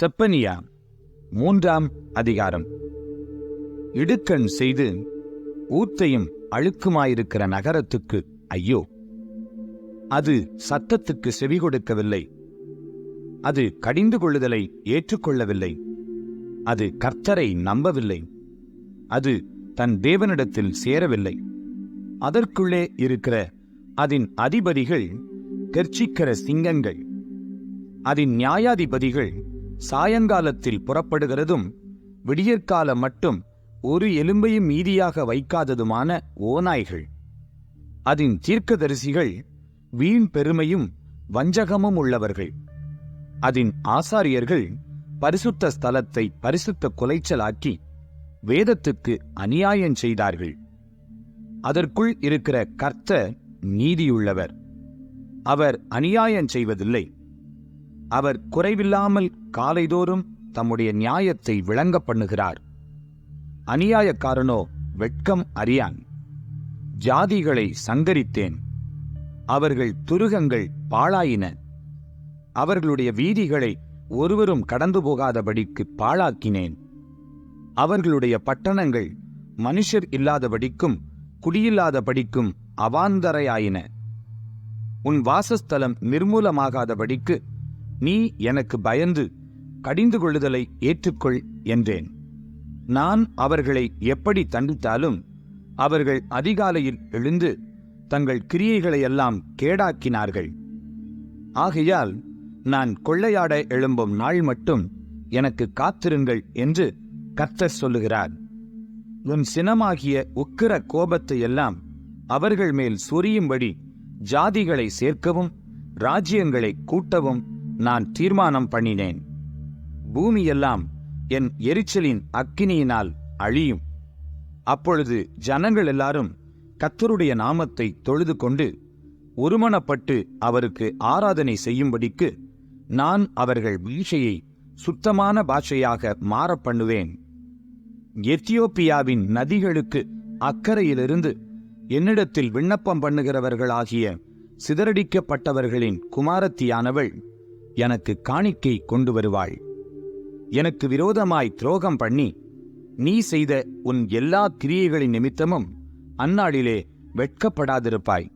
செப்பனியா மூன்றாம் அதிகாரம். இடுக்கண் செய்து ஊத்தையும் அழுக்குமாயிருக்கிற நகரத்துக்கு ஐயோ அது சத்தத்துக்கு செவி கொடுக்கவில்லை. அது கடிந்து கொள்ளுதலை ஏற்றுக்கொள்ளவில்லை. அது கர்த்தரை நம்பவில்லை. அது தன் தேவனிடத்தில் சேரவில்லை. அதற்குள்ளே இருக்கிற அதன் அதிபதிகள் கர்ச்சிக்கிற சிங்கங்கள் அதன் நியாயாதிபதிகள் சாயங்காலத்தில் புறப்படுகிறதும் விடியற்காலம் மட்டும் ஒரு எலும்பையும் மீதியாக வைக்காததுமான ஓநாய்கள். அதன் தீர்க்கதரிசிகள் வீண் பெருமையும் வஞ்சகமும் உள்ளவர்கள். அதன் ஆசாரியர்கள் பரிசுத்த ஸ்தலத்தை பரிசுத்த குலைச்சலாக்கி வேதத்துக்கு அநியாயம் செய்தார்கள். அதற்குள் இருக்கிற கர்த்தர் நீதியுள்ளவர். அவர் அநியாயம் செய்வதில்லை. அவர் குறைவில்லாமல் காலைதோறும் தம்முடைய நியாயத்தை விளங்க பண்ணுகிறார். அநியாயக்காரனோ வெட்கம் அறியான். ஜாதிகளை சங்கரித்தேன். அவர்கள் துருகங்கள் பாழாயின. அவர்களுடைய வீதிகளை ஒருவரும் கடந்து போகாதபடிக்கு பாழாக்கினேன். அவர்களுடைய பட்டணங்கள் மனுஷர் இல்லாதபடிக்கும் குடியில்லாதபடிக்கும் அவாந்தரையாயின. உன் வாசஸ்தலம் நிர்மூலமாகாதபடிக்கு நீ எனக்கு பயந்து கடிந்து கொள்ளுதலை ஏற்றுக்கொள் என்றேன். நான் அவர்களை எப்படி தண்டித்தாலும் அவர்கள் அதிகாலையில் எழுந்து தங்கள் கிரியைகளையெல்லாம் கேடாக்கினார்கள். ஆகையால் நான் கொள்ளையாட எழும்பும் நாள் மட்டும் எனக்கு காத்திருங்கள் என்று கர்த்தர் சொல்லுகிறார். உன் சினமாகிய உக்கிர கோபத்தை எல்லாம் அவர்கள் மேல் சொரியும்படி ஜாதிகளை சேர்க்கவும் ராஜ்யங்களை கூட்டவும் நான் தீர்மானம் பண்ணினேன். பூமியெல்லாம் என் எரிச்சலின் அக்கினியினால் அழியும். அப்பொழுது ஜனங்கள் எல்லாரும் கத்தருடைய நாமத்தை தொழுது கொண்டு ஒருமனப்பட்டு அவருக்கு ஆராதனை செய்யும்படிக்கு நான் அவர்கள் வீழ்ச்சியை சுத்தமான பாஷையாக மாறப் பண்ணுவேன். எத்தியோப்பியாவின் நதிகளுக்கு அக்கறையிலிருந்து என்னிடத்தில் விண்ணப்பம் பண்ணுகிறவர்களாகிய சிதறடிக்கப்பட்டவர்களின் குமாரத்தியானவள் எனக்கு காணிக்கை கொண்டு வருவாள். எனக்கு விரோதமாய் துரோகம் பண்ணி நீ செய்த உன் எல்லா கிரியைகளின் நிமித்தமும் அந்நாளிலே வெட்கப்படாதிருப்பாய்.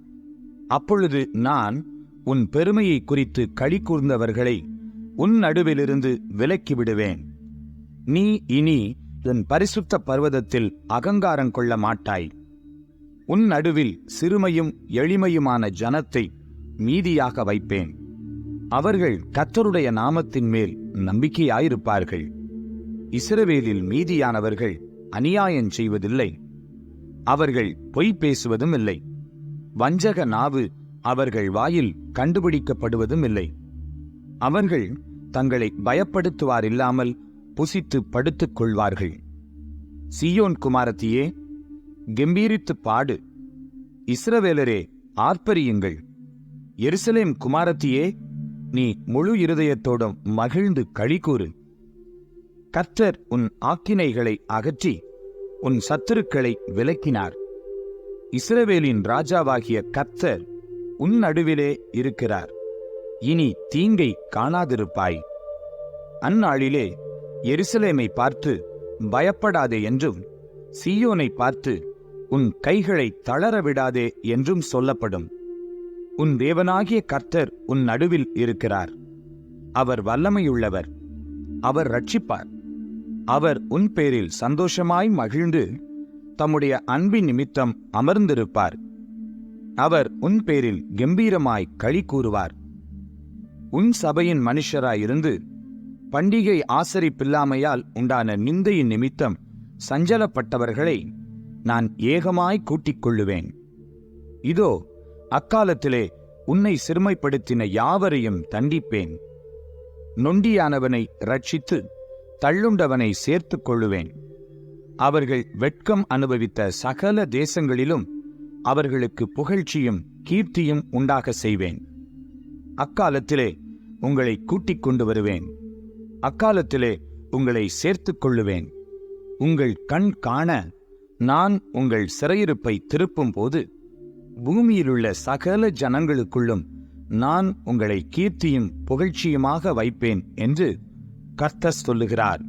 அப்பொழுது நான் உன் பெருமையை குறித்து களி கூர்ந்தவர்களை உன் நடுவிலிருந்து விலக்கி விடுவேன். நீ இனி என் பரிசுத்த பர்வதத்தில் அகங்காரம் கொள்ள மாட்டாய். உன் நடுவில் சிறுமையும் எளிமையுமான ஜனத்தை மீதியாக வைப்பேன். அவர்கள் கத்தருடைய நாமத்தின் மேல் நம்பிக்கையாயிருப்பார்கள். இஸ்ரவேலில் மீதியானவர்கள் அநியாயம் செய்வதில்லை. அவர்கள் பொய் பேசுவதும் இல்லை வஞ்சக நாவு அவர்கள் வாயில் கண்டுபிடிக்கப்படுவதும் இல்லை அவர்கள் தங்களை பயப்படுத்துவார் இல்லாமல் புசித்து படுத்துக் கொள்வார்கள் சியோன் குமாரத்தியே கெம்பீரித்து பாடு. இஸ்ரவேலரே ஆர்ப்பரியுங்கள். எருசலேம் குமாரத்தியே நீ முழு இருதயத்தோடும் மகிழ்ந்து கழிகூறு கர்த்தர் உன் ஆக்கினைகளை அகற்றி உன் சத்துருக்களை விலக்கினார். இஸ்ரவேலின் ராஜாவாகிய கர்த்தர் உன் நடுவிலே இருக்கிறார். இனி தீங்கை காணாதிருப்பாய். அந்நாளிலே எருசலேமை பார்த்து பயப்படாதே என்றும் சீயோனை பார்த்து உன் கைகளை தளர விடாதே என்றும் சொல்லப்படும். உன் தேவனாகிய கர்த்தர் உன் நடுவில் இருக்கிறார். அவர் வல்லமையுள்ளவர். அவர் ரட்சிப்பார் அவர் உன் பேரில் சந்தோஷமாய் மகிழ்ந்து தம்முடைய அன்பின் நிமித்தம் அமர்ந்திருப்பார். அவர் உன் பேரில் கம்பீரமாய் களி கூறுவார். உன் சபையின் மனுஷராயிருந்து பண்டிகை ஆசரிப்பில்லாமையால் உண்டான நிந்தையின் நிமித்தம் சஞ்சலப்பட்டவர்களை நான் ஏகமாய் கூட்டிக் கொள்ளுவேன் இதோ அக்காலத்திலே உன்னை சிறுமைப்படுத்தின யாவரையும் தண்டிப்பேன். நொண்டியானவனை ரட்சித்து தள்ளுண்டவனை சேர்த்துக் கொள்ளுவேன். அவர்கள் வெட்கம் அனுபவித்த சகல தேசங்களிலும் அவர்களுக்கு புகழ்ச்சியும் கீர்த்தியும் உண்டாக செய்வேன். அக்காலத்திலே உங்களை கூட்டிக் கொண்டு வருவேன். அக்காலத்திலே உங்களை சேர்த்துக் கொள்ளுவேன். உங்கள் கண் காண நான் உங்கள் சிறையிருப்பை திருப்பும் போது பூமியிலுள்ள சகல ஜனங்களுக்குள்ளும் நான் உங்களை கீர்த்தியும் புகழ்ச்சியுமாக வைப்பேன் என்று கர்த்தர் சொல்லுகிறார்.